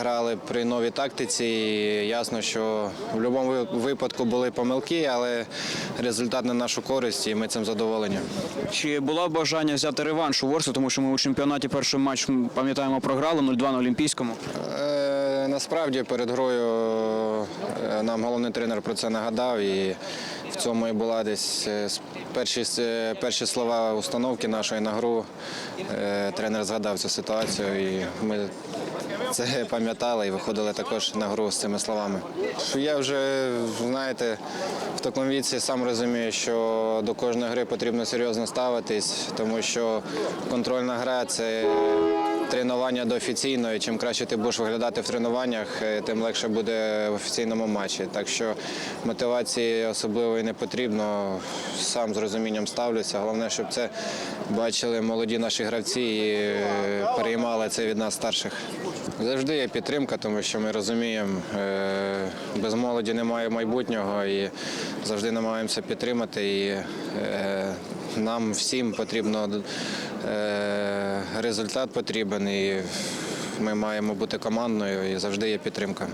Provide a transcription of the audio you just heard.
грали при новій тактиці. І ясно, що в будь-якому випадку були помилки, але результат на нашу користь, і ми цим задоволені. Чи було бажання взяти реванш у Ворсу, тому що ми у чемпіонаті перший матч пам'ятаємо програли 0-2 на Олімпійському. Е, Насправді перед грою е, нам головний тренер про це нагадав, і в цьому і була десь е, перші, перші слова установки нашої на гру. Е, Тренер згадав цю ситуацію, і ми це пам'ятали і виходили також на гру з цими словами. Я вже, знаєте, в такому віці сам розумію, що до кожної гри потрібно серйозно ставитись, тому що контрольна гра це тренування до офіційної. Чим краще ти будеш виглядати в тренуваннях, е, тим легше буде в офіційному матчі. Так що мотивації особливої не потрібно. Сам з розумінням ставлюся. Головне, щоб це бачили молоді наші гравці і е, переймали це від нас старших. Завжди є підтримка, тому що ми розуміємо, е, без молоді немає майбутнього і завжди намагаємося підтримати. І нам всім потрібно е, результат потрібен, і ми маємо бути командною і завжди є підтримка.